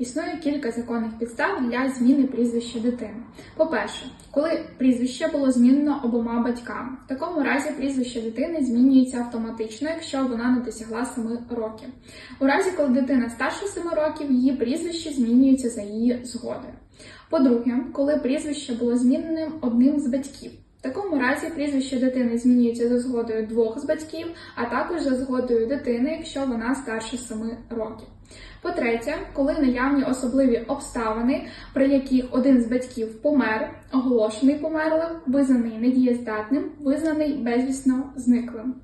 Існує кілька законних підстав для зміни прізвища дитини. По-перше, коли прізвище було змінено обома батьками, в такому разі прізвище дитини змінюється автоматично, якщо вона не досягла 7 років. У разі, коли дитина старше 7 років, її прізвище змінюється за її згодою. По-друге, коли прізвище було зміненим одним з батьків. В такому разі прізвище дитини змінюється за згодою двох з батьків, а також за згодою дитини, якщо вона старше 7 років. По-третє, коли наявні особливі обставини, при яких один з батьків помер, оголошений померлим, визнаний недієздатним, визнаний безвісно зниклим.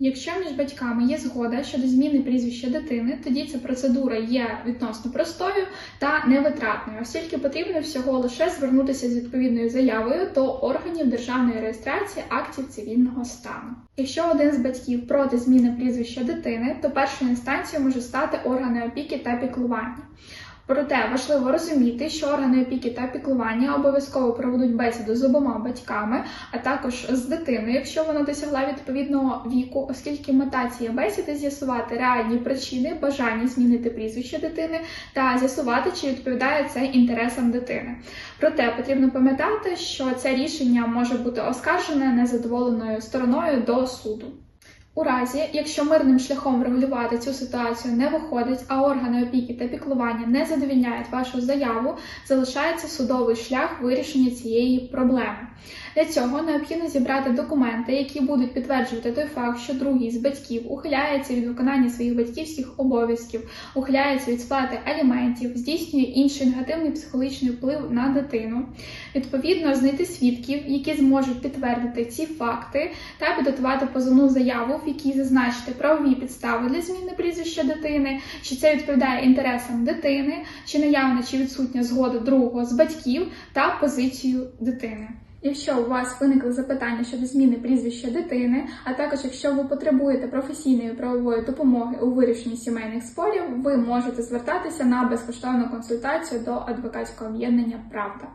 Якщо між батьками є згода щодо зміни прізвища дитини, тоді ця процедура є відносно простою та невитратною, оскільки потрібно всього лише звернутися з відповідною заявою до органів державної реєстрації актів цивільного стану. Якщо один з батьків проти зміни прізвища дитини, то першою інстанцією може стати органи опіки та піклування. Проте важливо розуміти, що органи опіки та піклування обов'язково проведуть бесіду з обома батьками, а також з дитиною, якщо вона досягла відповідного віку, оскільки мета цієї бесіди з'ясувати реальні причини бажання змінити прізвище дитини та з'ясувати, чи відповідає це інтересам дитини. Проте потрібно пам'ятати, що це рішення може бути оскаржене незадоволеною стороною до суду. У разі, якщо мирним шляхом регулювати цю ситуацію не виходить, а органи опіки та піклування не задовільняють вашу заяву, залишається судовий шлях вирішення цієї проблеми. Для цього необхідно зібрати документи, які будуть підтверджувати той факт, що другий з батьків ухиляється від виконання своїх батьківських обов'язків, ухиляється від сплати аліментів, здійснює інший негативний психологічний вплив на дитину. Відповідно, знайти свідків, які зможуть підтвердити ці факти, та підготувати позовну заяву, в якій зазначити правові підстави для зміни прізвища дитини, чи це відповідає інтересам дитини, чи наявна чи відсутня згода другого з батьків та позицію дитини. Якщо у вас виникли запитання щодо зміни прізвища дитини, а також якщо ви потребуєте професійної правової допомоги у вирішенні сімейних спорів, ви можете звертатися на безкоштовну консультацію до адвокатського об'єднання Правда.